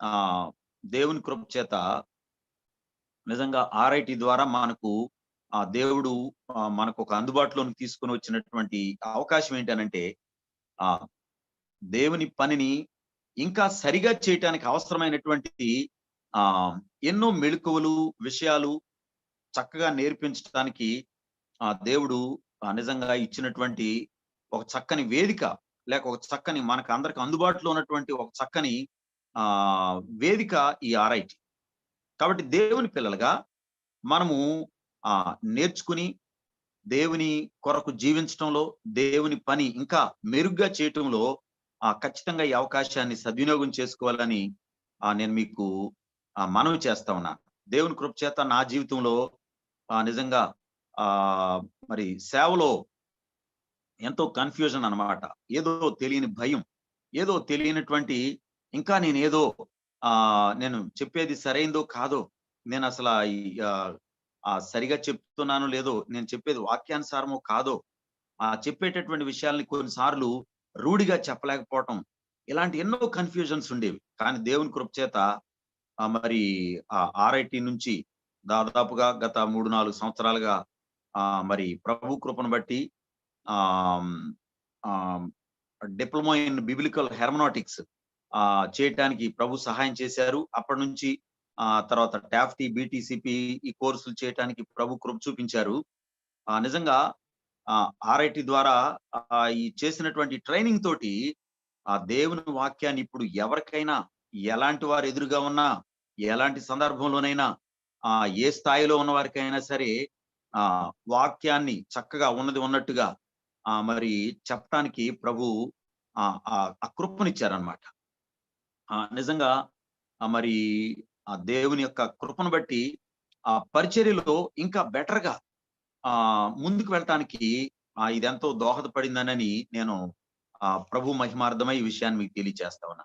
ఆ దేవుని కృప చేత నిజంగా ఆర్ఐటి ద్వారా మనకు ఆ దేవుడు ఆ, మనకు ఒక అందుబాటులోకి తీసుకొని వచ్చినటువంటి అవకాశం ఏంటనంటే ఆ దేవుని పనిని ఇంకా సరిగా చేయటానికి అవసరమైనటువంటి ఆ ఎన్నో మెళుకువలు విషయాలు చక్కగా నేర్పించడానికి ఆ దేవుడు నిజంగా ఇచ్చినటువంటి ఒక చక్కని వేదిక లేక ఒక చక్కని మనకు అందరికి అందుబాటులో ఉన్నటువంటి ఒక చక్కని ఆ వేదిక ఈ ఆర్ఐటి. కాబట్టి దేవుని పిల్లలుగా మనము ఆ నేర్చుకుని దేవుని కొరకు జీవించటంలో దేవుని పని ఇంకా మెరుగ్గా చేయటంలో ఆ ఖచ్చితంగా ఈ అవకాశాన్ని సద్వినియోగం చేసుకోవాలని ఆ నేను మీకు ఆ మనవి చేస్తా ఉన్నా. దేవుని కృప చేత నా జీవితంలో ఆ నిజంగా ఆ మరి సేవలో ఎంతో కన్ఫ్యూజన్ అన్నమాట. ఏదో తెలియని భయం ఏదో తెలియనటువంటి ఇంకా నేను ఏదో ఆ నేను చెప్పేది సరైందో కాదో నేను అసలు ఆ సరిగా చెప్తున్నాను లేదో నేను చెప్పేది వాక్యానుసారమో కాదో ఆ చెప్పేటటువంటి విషయాల్ని కొన్నిసార్లు రూఢిగా చెప్పలేకపోవటం ఇలాంటి ఎన్నో కన్ఫ్యూజన్స్ ఉండేవి. కానీ దేవుని కృప చేత మరి ఆ ఆర్ఐటి నుంచి దాదాపుగా గత మూడు నాలుగు సంవత్సరాలుగా ఆ మరి ప్రభు కృపను బట్టి ఆ డిప్లొమా ఇన్ బిబిలికల్ హెర్మనాటిక్స్ ఆ చేయటానికి ప్రభు సహాయం చేశారు. అప్పటి నుంచి ఆ తర్వాత టాఫ్టీ బీటీసీపీ ఈ కోర్సులు చేయటానికి ప్రభు కృప చూపించారు. ఆ నిజంగా ఆ ఆర్ఐటి ద్వారా ఈ చేసినటువంటి ట్రైనింగ్ తోటి ఆ దేవుని వాక్యాన్ని ఇప్పుడు ఎవరికైనా ఎలాంటి వారు ఎదురుగా ఉన్నా ఎలాంటి సందర్భంలోనైనా ఆ ఏ స్థాయిలో ఉన్న వారికైనా సరే ఆ వాక్యాన్ని చక్కగా ఉన్నది ఉన్నట్టుగా ఆ మరి చెప్పటానికి ప్రభు ఆ ఆ- కృపనిచ్చారనమాట నిజంగా ఆ మరి ఆ దేవుని యొక్క కృపను బట్టి ఆ పరిచర్యలో ఇంకా బెటర్గా ఆ ముందుకు వెళ్ళటానికి ఆ ఇదెంతో దోహదపడిందనని నేను ఆ ప్రభు మహిమార్థమై ఈ విషయాన్ని మీకు తెలియజేస్తా ఉన్నా.